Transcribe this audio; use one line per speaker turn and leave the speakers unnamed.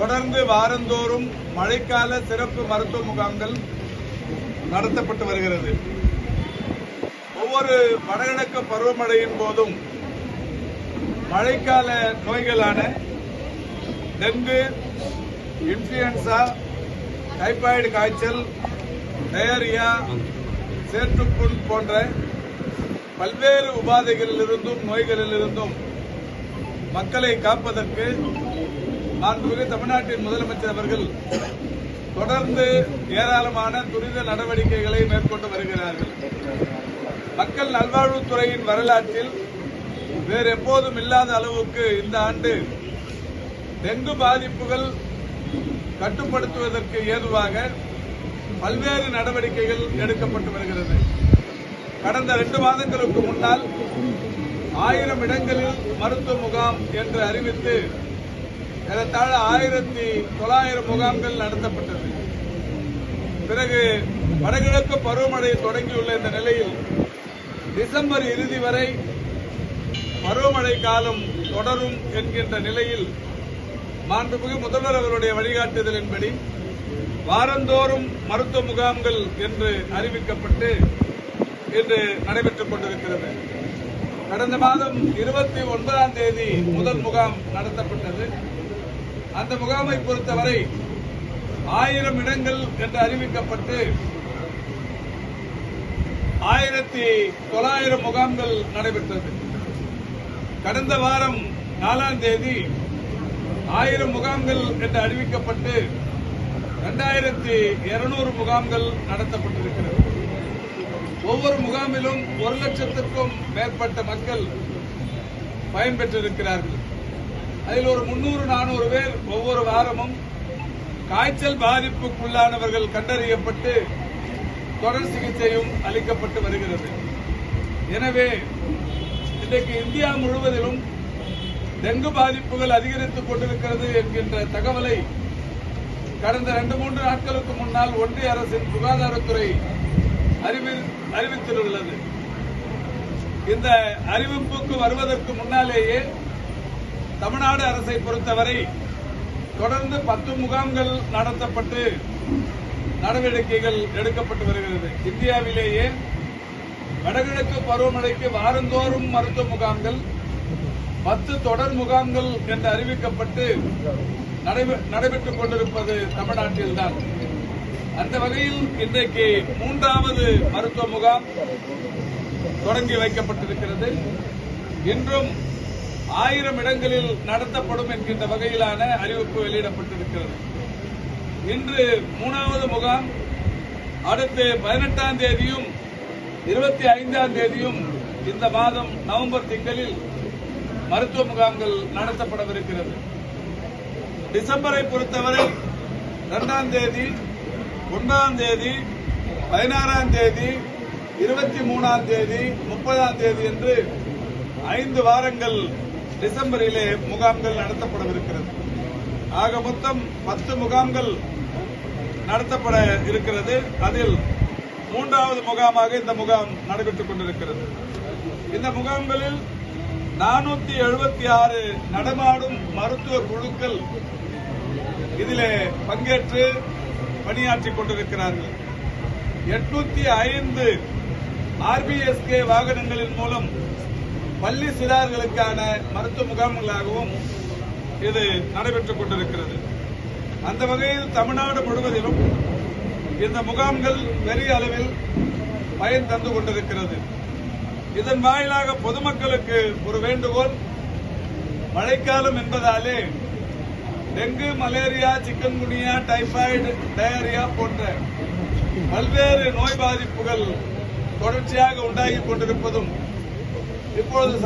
தொடர்ந்து வாரந்தோறும் மழைக்கால சிறப்பு மருத்துவ முகாம்கள் நடத்தப்பட்டு வருகிறது. ஒவ்வொரு வடகிழக்கு பருவமழையின் போதும் மழைக்கால நோய்களான டெங்கு இன்ஃபுளுன்சா டைபாய்டு காய்ச்சல் டயரியா சேற்றுப்புண் போன்ற பல்வேறு உபாதைகளிலிருந்தும் நோய்களிலிருந்தும் மக்களை காப்பதற்கு மாண்புமிகு தமிழ்நாட்டின் முதலமைச்சர் அவர்கள் தொடர்ந்து ஏராளமான துரித நடவடிக்கைகளை மேற்கொண்டு வருகிறார்கள். மக்கள் நல்வாழ்வுத்துறையின் வரலாற்றில் வேறு எப்போதும் இல்லாத அளவுக்கு இந்த ஆண்டு டெங்கு பாதிப்புகள் கட்டுப்படுத்துவதற்கு ஏதுவாக பல்வேறு நடவடிக்கைகள் எடுக்கப்பட்டு வருகிறது. கடந்த ரெண்டு மாதங்களுக்கு முன்னால் ஆயிரம் இடங்களில் மருத்துவ முகாம் என்று அறிவித்து ஏறத்தாழ ஆயிரத்தி தொள்ளாயிரம் முகாம்கள் நடத்தப்பட்டது. பிறகு வடகிழக்கு பருவமழை தொடங்கியுள்ள இந்த நிலையில் டிசம்பர் இறுதி வரை பருவமழை காலம் தொடரும் என்கின்ற நிலையில் மாண்புமிகு முதல்வர் அவருடைய வழிகாட்டுதலின்படி வாரந்தோறும் மருத்துவ முகாம்கள் என்று அறிவிக்கப்பட்டு இன்று நடைபெற்றுக் கொண்டிருக்கிறது. கடந்த மாதம் இருபத்தி ஒன்பதாம் தேதி முதல் முகாம் நடத்தப்பட்டது. அந்த முகாமை பொறுத்தவரை ஆயிரம் இடங்கள் என்று அறிவிக்கப்பட்டு ஆயிரத்தி தொள்ளாயிரம் முகாம்கள் நடைபெற்றது. கடந்த வாரம் நாலாம் தேதி ஆயிரம் முகாம்கள் என்று அறிவிக்கப்பட்டு இரண்டாயிரத்தி இருநூறு முகாம்கள் நடத்தப்பட்டிருக்கிறது. ஒவ்வொரு முகாமிலும் ஒரு லட்சத்திற்கும் மேற்பட்ட மக்கள் பயன்பெற்றிருக்கிறார்கள். அதில் ஒரு முன்னூறு நானூறு பேர் ஒவ்வொரு வாரமும் காய்ச்சல் பாதிப்புக்குள்ளானவர்கள் கண்டறியப்பட்டு தொடர் சிகிச்சையும் அளிக்கப்பட்டு வருகிறது. எனவே இன்றைக்கு இந்தியா முழுவதிலும் டெங்கு பாதிப்புகள் அதிகரித்துக் கொண்டிருக்கிறது என்கின்ற தகவலை கடந்த இரண்டு மூன்று நாட்களுக்கு முன்னால் ஒன்றிய அரசின் சுகாதாரத்துறை அறிவித்துள்ளது இந்த அறிவிப்புக்கு வருவதற்கு முன்னாலேயே தமிழ்நாடு அரசை பொறுத்தவரை தொடர்ந்து பத்து முகாம்கள் நடத்தப்பட்டு நடவடிக்கைகள் எடுக்கப்பட்டு வருகிறது. இந்தியாவிலேயே வடகிழக்கு பருவமழைக்கு வாரந்தோறும் மருத்துவ முகாம்கள் பத்து தொடர் முகாம்கள் என்று அறிவிக்கப்பட்டு நடைபெ- நடைபெற்றுக் கொண்டிருப்பது தமிழ்நாட்டில்தான். அந்த வகையில் இன்றைக்கு மூன்றாவது மருத்துவ முகாம் தொடங்கி வைக்கப்பட்டிருக்கிறது. இன்றும் ஆயிரம் இடங்களில் நடத்தப்படும் என்கின்ற வகையிலான அறிவிப்பு வெளியிடப்பட்டிருக்கிறது. இன்று மூணாவது முகாம் அடுத்து பதினெட்டாம் தேதியும் இருபத்தி ஐந்தாம் தேதியும் இந்த மாதம் நவம்பர் திங்களில் மருத்துவ முகாம்கள் நடத்தப்படவிருக்கிறது. டிசம்பரை பொறுத்தவரை இரண்டாம் தேதி ஒன்றாம் தேதி பதினாறாம் தேதி இருபத்தி மூணாம் தேதி முப்பதாம் தேதி என்று ஐந்து வாரங்கள் டிசம்பரிலே முகாம்கள் நடத்தப்படவிருக்கிறது. ஆக மொத்தம் பத்து முகாம்கள் நடத்தப்பட இருக்கிறது. அதில் மூன்றாவது முகாமாக இந்த முகாம் நடைபெற்றுக் கொண்டிருக்கிறது. இந்த முகாம்களில் நானூத்தி எழுபத்தி ஆறு நடமாடும் மருத்துவ குழுக்கள் இதிலே பங்கேற்று பணியாற்றிக் கொண்டிருக்கிறார்கள். எட்நூத்தி ஐந்து ஆர்பிஎஸ்கே வாகனங்களின் மூலம் பள்ளி சிறார்களுக்கான மருத்துவ முகாம்களாகவும் இது நடைபெற்றுக் கொண்டிருக்கிறது. அந்த வகையில் தமிழ்நாடு முழுவதிலும் இந்த முகாம்கள் பெரிய அளவில் பயன் தந்து கொண்டிருக்கிறது. இதன் வாயிலாக பொதுமக்களுக்கு ஒரு வேண்டுகோள். மழைக்காலம் என்பதாலே dengue malaria chikungunya typhoid diarrhoea போன்ற பல்வேறு நோய் பாதிப்புகள் தொடர்ச்சியாக உண்டாகிக் கொண்டிருப்பதும் இப்பொழுது